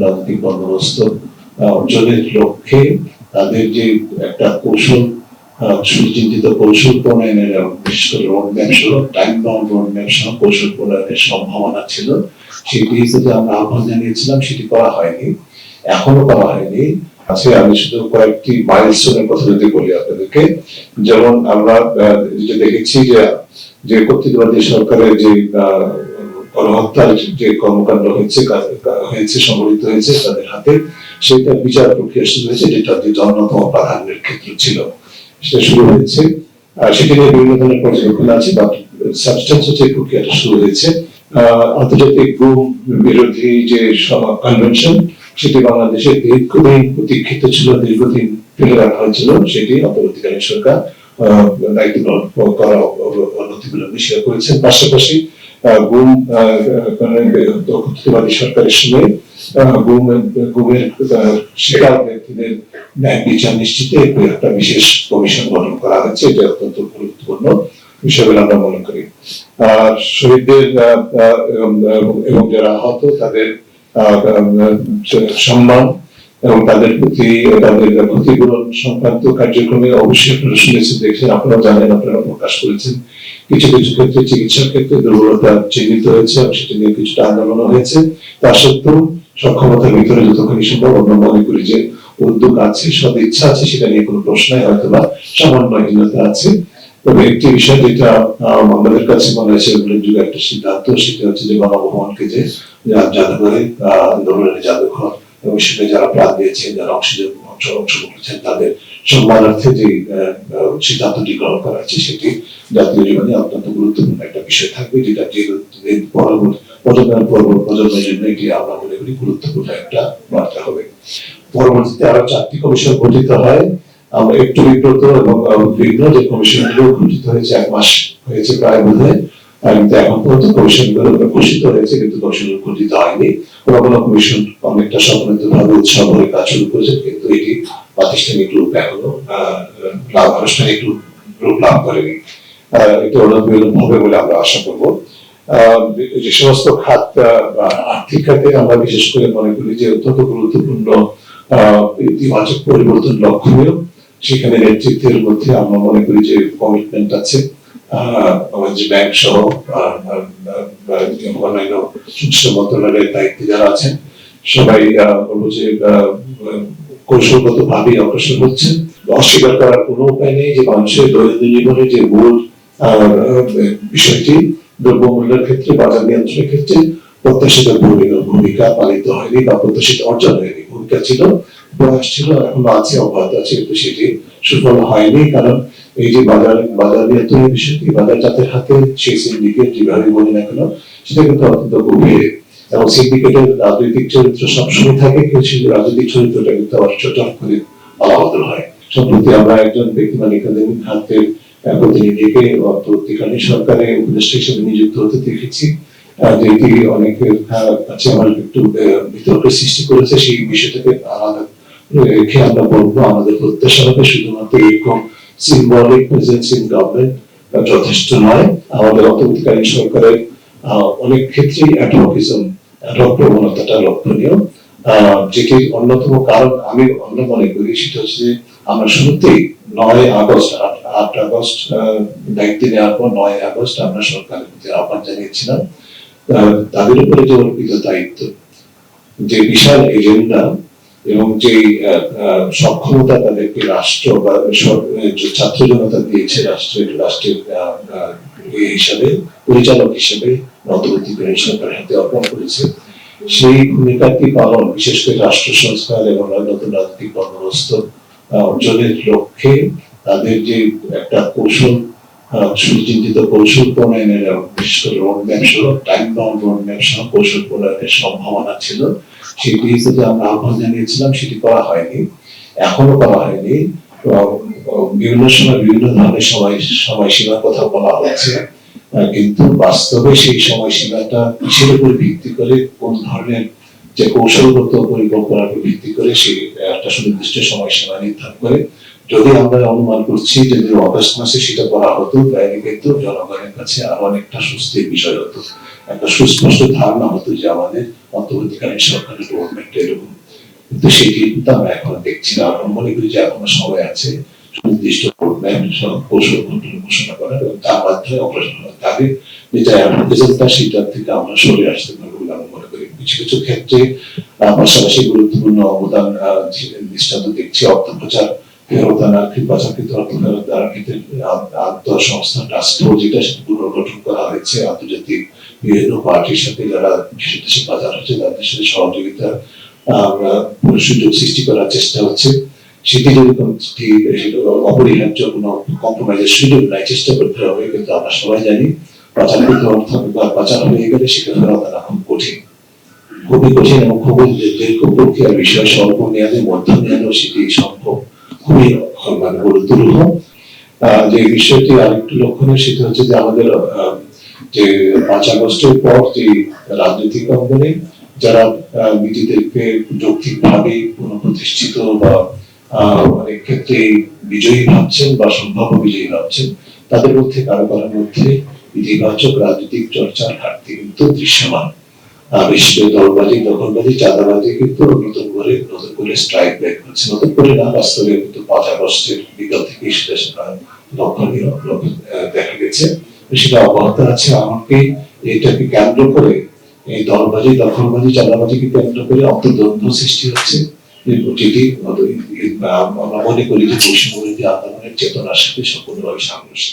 রাজনৈতিক বন্দোবস্ত অর্জনের লক্ষ্যে তাদের যে একটা কৌশল সুচিন্তিত কৌশল প্রণয়নের বিশেষ করে রোড ম্যাপ সহ টাইম বাউন্ড রোডম্যাপ সহ কৌশল প্রণয়নের সম্ভাবনা ছিল সেটি যদি আমরা আহ্বান জানিয়েছিলাম সেটি করা হয়নি এখনও করা হয়নি। আছে আমি শুধু কয়েকটি মাইলস্টোনের কথা যদি বলি আপনাদেরকে যেমন আমরা আহ, যে দেখেছি যে যে কর্তৃত্ববাদী সরকারের যে গণহত্যার যে কর্মকাণ্ড হয়েছে হয়েছে, সংগঠিত হয়েছে, তাদের হাতে সেটা বিচার প্রক্রিয়া শুরু হয়েছে, যেটা অন্যতম প্রাধান্যের ক্ষেত্র ছিল। সেটা শুরু হয়েছে। সেটি নিয়ে বিভিন্ন ধরনের পর্যবেক্ষণ আছে বাট সাবস্টেন্স হচ্ছে প্রক্রিয়াটা শুরু হয়েছে। আন্তর্জাতিক গুম বিরোধী যে কনভেনশন সেটি বাংলাদেশের দীর্ঘদিন প্রতীক্ষিত ছিল, দীর্ঘদিন ফেলে রাখা হয়েছিল। সেটি অন্তর্বর্তীকালীন সরকার দায়িত্ব করা অনতিগুলো স্বীকার করেছেন পাশাপাশি গুম কর্তৃত্ববাদী সরকারের সময় গুম গুমের শিকার ব্যক্তিদের ন্যায় বিচার নিশ্চিতে একটা বিশেষ কমিশন গঠন করা হয়েছে এটা অত্যন্ত গুরুত্বপূর্ণ বিষয় বলে আমরা মনে করি। আর শহীদদের এবং- যারা আহত, তাদের সম্মান এবং তাদের প্রতি, তাদের ক্ষতিপূরণ সংক্রান্ত কার্যক্রমে অবশ্যই আপনারা শুনেছেন, দেখছেন আপনারা জানেন আপনারা প্রকাশ করেছেন। কিছু কিছু ক্ষেত্রে চিকিৎসার ক্ষেত্রে দুর্বলতা চিহ্নিত হয়েছে এবং সেটা নিয়ে কিছুটা আন্দোলন হয়েছে। তা সত্ত্বেও সক্ষমতার ভিতরে যতখানি সম্ভব আমরা মনে করি যে উদ্যোগ আছে, সদ ইচ্ছা আছে, সেটা নিয়ে কোনো প্রশ্নই হয়তো বা সামান্যহীনতা আছে। তবে একটি বিষয় যেটা আমাদের কাছে মনে হয়েছে, উল্লেখযোগ্য একটা সিদ্ধান্ত, সেটা হচ্ছে যে গণভবনকে যে যা- জাদুঘরে আন্দোলনের জাদুঘর এবং যারা প্রাণ দিয়েছেন, যারা অংশ অংশগ্রহণ করেছেন, তাদের সম্মানার্থে যে সিদ্ধান্তটি গ্রহণ করা হয়েছে সেটি জাতীয় জীবনে অত্যন্ত গুরুত্বপূর্ণ একটা বিষয় থাকবে, যেটা যে পরবর্তী প্রজন্মের পর প্রজন্মের জন্য এটি আমরা মনে করি গুরুত্বপূর্ণ একটা বার্তা হবে। পরবর্তীতে আরও চারটি কমিশন গঠিত হয়। আমরা একটু বিব্রত এবং উদ্বিগ্ন যে কমিশনগুলো গঠিত হয়েছে, এক মাস হয়েছে প্রায় বোধ কিন্তু এখন পর্যন্ত কমিশনগুলো ঘোষিত হয়েছে, কিন্তু কমিশনগুলো গঠিত হয়নি। কোনো কমিশন অনেকটা সম্মানিত উৎসাহ করে কাজ শুরু করেছে, কিন্তু এটি প্রাতিষ্ঠানিক রূপ এখনও আনুষ্ঠানিক রূপ লাভ করেনি। এটি অনন্ত হবে বলে আমরা আশা করব। যে সমস্ত খাত আর্থিক খাতে আমরা বিশেষ করে মনে করি যে অত্যন্ত গুরুত্বপূর্ণ ইতিবাচক পরিবর্তন লক্ষণীয়। সেখানে নেতৃত্বের মধ্যে আমরা মনে করি যে কমিটমেন্ট আছে। ব্যাংক সহ অন্যান্য মন্ত্রণালয়ের দায়িত্বে যারা আছেন, সবাই বলব যে কৌশলগত ভাবে অগ্রসর হচ্ছে। অস্বীকার করার উপায় নেই যে মানুষের দৈনন্দিন জীবনে যে মূল বিষয়টি দ্রব্যমূল্যের ক্ষেত্রে, বাজার নিয়ন্ত্রণের ক্ষেত্রে প্রত্যাশিত ভূমিকা পালিত হয়নি বা প্রত্যাশিত অর্জন হয়নি। ভূমিকা ছিল প্রয়াস ছিল, এখনও আছে, অব্যাহত আছে, কিন্তু সেটি সুফল হয়নি, কারণ এই যে বাজার বাজার বিষয়টি বাজার হাতে সেই সিন্ডিকেট যেভাবে বলি না কেন, সেটা কিন্তু অত্যন্ত গভীর। এবং সিন্ডিকেটের রাজনৈতিক চরিত্র সবসময় থাকে সেই রাজনৈতিক চরিত্রটা কিন্তু আবার করে হয়। সম্প্রতি আমরা একজন ব্যক্তি মানে একাডেমিক হাতের প্রতিনিধিকে অন্তর্বর্তীকালীন সরকারে উপদেষ্টা হিসেবে নিযুক্ত হতে দেখেছি যেটি অনেকের কাছে আমার একটু বিতর্কের সৃষ্টি করেছে, সেই বিষয়টাকে আলাদা রেখে আমরা বলব আমাদের প্রত্যাশা হবে শুধুমাত্র এরকম সিম্বলিক প্রেজেন্স ইন গভর্নমেন্ট যথেষ্ট নয়। আমাদের অন্তর্বর্তীকালীন সরকারের অনেক ক্ষেত্রেই অ্যাডভোকেশন প্রবণতাটা লক্ষণীয়। যেটির অন্যতম কারণ আমি অন্য মনে করি, সেটা হচ্ছে আমরা শুরুতেই নয় আগস্ট, আট আগস্ট দায়িত্ব নেওয়ার পর নয় আগস্ট আমরা সরকারের প্রতি আহ্বান জানিয়েছিলাম। তাদের উপরে যে অর্পিত দায়িত্ব, যে বিশাল এজেন্ডা এবং যে সক্ষমতা তাদেরকে রাষ্ট্র বা ছাত্র জনতা দিয়েছে রাষ্ট্রের রাষ্ট্রের হিসাবে, পরিচালক হিসেবে অন্তর্বর্তীকালীন সরকারের হাতে অর্পণ করেছে। সেই ভূমিকাটি পালন, বিশেষ করে রাষ্ট্র সংস্কার এবং নতুন রাজনৈতিক বন্দোবস্ত অর্জনের লক্ষ্যে তাদের যে একটা কৌশল সুচিন্তিত কৌশল প্রণয়নের এবং বিশেষ করে রোড সহ টাইম বাউন্ড রোড ম্যাপ সহ কৌশল প্রণয়নের সম্ভাবনা ছিল। সেটি হিসেবে আমরা আহ্বান জানিয়েছিলাম, সেটি করা হয়নি, এখনও করা হয়নি। বিভিন্ন সময় বিভিন্ন ধরনের সময়, সময়সীমার কথা বলা হচ্ছে কিন্তু বাস্তবে সেই সময়সীমাটা কিসের উপর ভিত্তি করে, কোন ধরনের যে কৌশলগত পরিকল্পনার উপর ভিত্তি করে সেই একটা সুনির্দিষ্ট সময়সীমা নির্ধারণ করে। যদি আমরা অনুমান করছি যে যদি অগস্ট মাসে সেটা করা হতো তাহলে কিন্তু জনগণের কাছে আরও অনেকটা স্বস্তির বিষয় হতো। একটা সুস্পষ্ট ধারণা হতো যে আমাদের অন্তর্বর্তীকালীন সরকারের গভর্নমেন্ট এরকম কিন্তু সেটি কিন্তু আমরা এখন দেখছি না। আমরা মনে করি যে এখনও সময় আছে সুনির্দিষ্ট ঘোষণা করার এবং তার মাধ্যমে অগ্রসর হওয়া তাদের যেটা রেজাল্টটা সেটা থেকে আমরা সরে আসতে পারব বলে আমি মনে করি। কিছু কিছু ক্ষেত্রে পাশাপাশি গুরুত্বপূর্ণ অবদান দৃষ্টান্ত দেখছি অর্থ প্রচার করা হয়েছে। আন্তর্জাতিক বিভিন্ন পার্টির সাথে আমরা সুযোগ সৃষ্টি করার চেষ্টা অপরিহার্য কোনো কম্প্রোমাইজের সুযোগ নাই, চেষ্টা করতে হবে, কিন্তু আমরা সবাই জানি পাচারকৃত অর্থ পাচার হয়ে গেলে সেটা কঠিন। খুবই কঠিন এবং খুবই দীর্ঘ প্রক্রিয়ার বিষয় স্বল্প মেয়াদে মধ্যম মেয়াদেও সেটি সম্ভব খুবই মানে গুরুত্বপূর্ণ যে বিষয়টি আরেকটু লক্ষণীয়, সেটা হচ্ছে যে আমাদের যে পাঁচ আগস্টের পর যে রাজনৈতিক অঙ্গনে যারা নিজেদেরকে যৌক্তিকভাবে পুনঃপ্রতিষ্ঠিত বা অনেক ক্ষেত্রে বিজয়ী ভাবছেন বা সম্ভাব্য বিজয়ী ভাবছেন, তাদের মধ্যে কারও কারোর মধ্যে ইতিবাচক রাজনৈতিক চর্চার ঘাটতি কিন্তু দৃশ্যমান। করে দলবাজি দখলবাজি চাঁদাবাজি কিন্তু নতুন করে নতুন করে স্ট্রাইক ব্যাক হচ্ছে নতুন করে না, বাস্তবে কিন্তু পাঁচ আগস্টের বিগত থেকে সেটা লক্ষণীয় দেখা গেছে। সেটা অব্যাহত আছে, আমাকে এটাকে কেন্দ্র করে, এই দলবাজি দখলবাজি চাঁদাবাজিকে কেন্দ্র করে অন্তর্দ্বন্দ্ব সৃষ্টি হচ্ছে। যেটি আমরা মনে করি যে বৈষম্য আন্দোলনের চেতনার সাথে সম্পূর্ণভাবে সামঞ্জস্য।